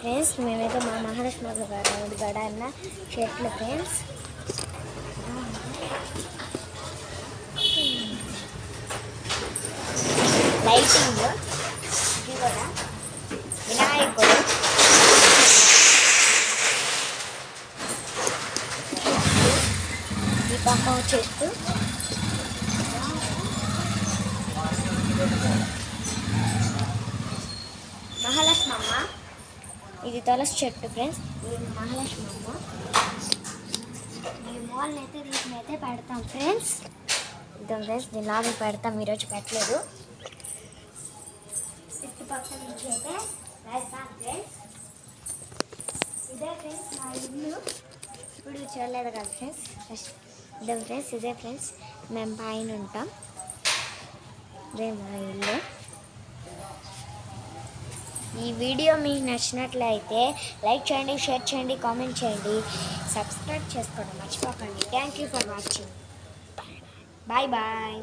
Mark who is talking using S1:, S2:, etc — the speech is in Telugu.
S1: ఫ్రెండ్స్ మేమైతే మా మహాలక్ష్మి గారు గడ అన్న చెట్లు ఫ్రెండ్స్. లైటింగ్ ఇది కూడా వినాయకుడు. ఈ పక్క చెట్టు. మహాలక్ష్మమ్మ. ఇది తులసి చెట్టు ఫ్రెండ్స్ ఇది మహాలక్ష్మి అమ్మ. ఈ మాల్ని అయితే వీటిని అయితే పెడతాం ఫ్రెండ్స్ ఇద్దాం ఫ్రెండ్స్ దీని లాభం పెడతాం ఈరోజు పెట్టలేదు. చుట్టుపక్కల నుంచి అయితే వేస్తాం ఫ్రెండ్స్ ఇదే ఫ్రెండ్స్ మా ఇల్లు. ఇప్పుడు చూడలేదు కదా ఫ్రెండ్స్ ఫస్ట్ ఇదే ఫ్రెండ్స్ ఇదే ఫ్రెండ్స్ మేము పైన ఉంటాం. ఇదే మా ఇల్లు. ఈ వీడియో మీకు నచ్చినట్లయితే లైక్ చేయండి షేర్ చేయండి కామెంట్ చేయండి. సబ్స్క్రైబ్ చేసుకోండి మర్చిపోకండి. Thank you for watching bye bye